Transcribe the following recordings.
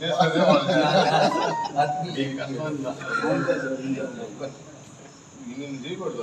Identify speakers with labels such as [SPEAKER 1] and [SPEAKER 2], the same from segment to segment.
[SPEAKER 1] చేసేదేమో మనం చేయాలి. నీకు కష్టం నేను చేయకూడదు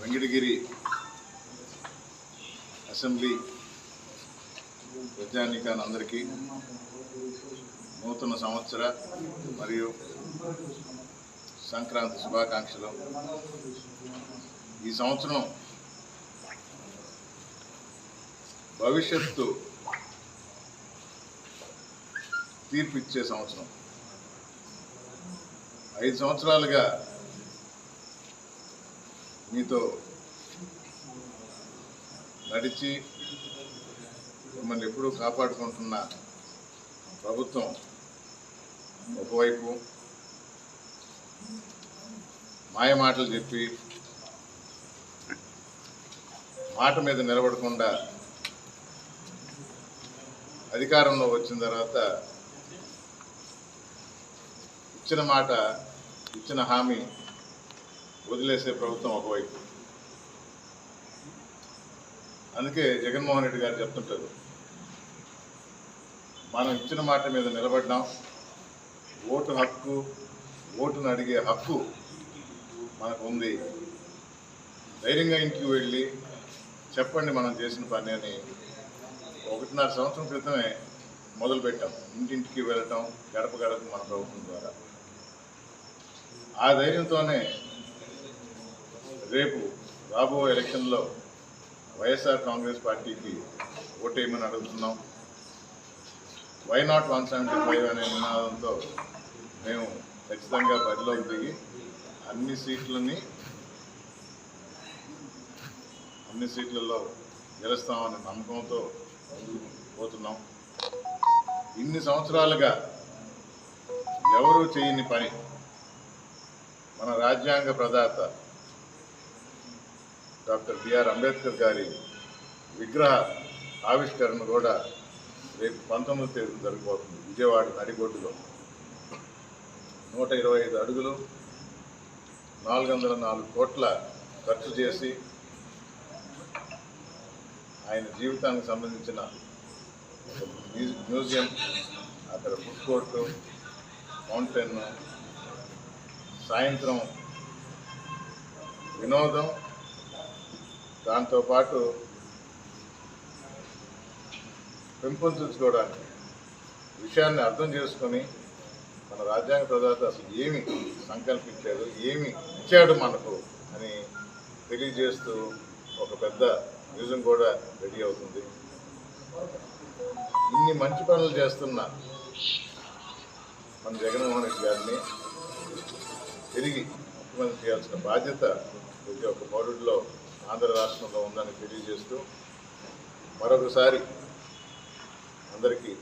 [SPEAKER 1] వెంకటగిరి అసెంబ్లీ ప్రజానీకానందరికీ నూతన సంవత్సర మరియు సంక్రాంతి శుభాకాంక్షలు. ఈ సంవత్సరం భవిష్యత్తు తీర్పు ఇచ్చే సంవత్సరం. ఐదు సంవత్సరాలుగా మీతో నడిచి మిమ్మల్ని ఎప్పుడూ కాపాడుకుంటున్న ప్రభుత్వం ఒకవైపు మాయ మాటలు చెప్పి మాట మీద నిలబడకుండా అధికారంలో వచ్చిన తర్వాత ఇచ్చిన మాట ఇచ్చిన హామీ వదిలేసే ప్రభుత్వం ఒకవైపు. అందుకే జగన్మోహన్ రెడ్డి గారు చెప్తుంటారు మనం ఇచ్చిన మాట మీద నిలబడ్డాం ఓటు హక్కు ఓటును అడిగే హక్కు మనకు ఉంది. ధైర్యంగా ఇంటికి వెళ్ళి చెప్పండి మనం చేసిన పని అని ఒకటిన్నర సంవత్సరం క్రితమే మొదలుపెట్టాం. ఇంటింటికి వెళ్ళటం గడప గడప మన ప్రభుత్వం ద్వారా. ఆ ధైర్యంతోనే రేపు రాబో ఎలక్షన్లో వైఎస్ఆర్ కాంగ్రెస్ పార్టీకి ఓటేయమని అడుగుతున్నాం. Why not one seventy five అనే నినాదంతో మేము ఖచ్చితంగా బరిలోకి దిగి అన్ని సీట్లని అన్ని సీట్లలో గెలుస్తామనే నమ్మకంతో పోతున్నాం. ఇన్ని సంవత్సరాలుగా ఎవరూ చేయని పని మన రాజ్యాంగ ప్రదాత డాక్టర్ బిఆర్ అంబేద్కర్ గారి విగ్రహ ఆవిష్కరణ కూడా రేపు పంతొమ్మిది తేదీ జరగబోతుంది. విజయవాడ నడిగొడ్డులో నూట ఇరవై ఐదు అడుగులు నాలుగు వందల నాలుగు కోట్ల ఖర్చు చేసి ఆయన జీవితానికి సంబంధించిన మ్యూజియం అక్కడ ఫుడ్ కోర్టు ఫౌంటైన్ సాయంత్రం వినోదం దాంతోపాటు పెంపొందించుకోవడానికి విషయాన్ని అర్థం చేసుకొని మన రాజ్యాంగ ప్రదాత అసలు ఏమి సంకల్పించాడు ఏమి ఇచ్చాడు మనకు అని తెలియజేస్తూ ఒక పెద్ద మ్యూజియం కూడా రెడీ అవుతుంది. ఇన్ని ఇన్ని మంచి పనులు చేస్తున్న మన జగన్మోహన్ రెడ్డి గారిని తిరిగి ముఖ్యమంత్రి చేయాల్సిన బాధ్యత ప్రతి ఒక్క పౌరుడిలో ఆంధ్ర రాష్ట్రంలో ఉందని తెలియజేస్తూ మరొకసారి అందరికీ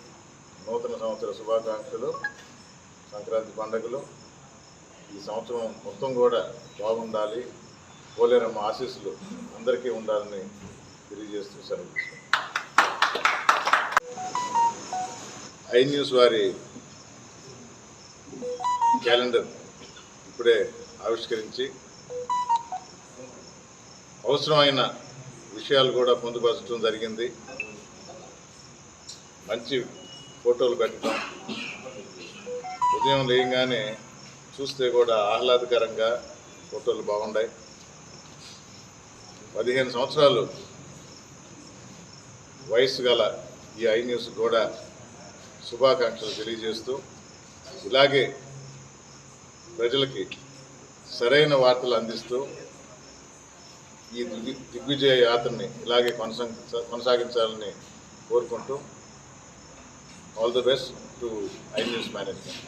[SPEAKER 1] నూతన సంవత్సర శుభాకాంక్షలు సంక్రాంతి పండుగలు. ఈ సంవత్సరం మొత్తం కూడా బాగుండాలి. పోలేరమ్మ ఆశీస్సులు అందరికీ ఉండాలని తెలియజేస్తూ సెలవు ఐ న్యూస్ వారి క్యాలెండర్. ఇప్పుడే ఆవిష్కరించి అవసరమైన విషయాలు కూడా పొందుపరచడం జరిగింది. మంచి ఫోటోలు పెట్టడం ఉదయం లేయంగానే చూస్తే కూడా ఆహ్లాదకరంగా ఫోటోలు బాగున్నాయి పదిహేను సంవత్సరాలు వయసు గల ఈ ఐ న్యూస్ కూడా శుభాకాంక్షలు తెలియజేస్తూ ఇలాగే ప్రజలకి సరైన వార్తలు అందిస్తూ ఈ దిగ్- దిగ్విజయ యాత్రని ఇలాగే కొనసాగించ కొనసాగించాలని కోరుకుంటూ all the best to I news management.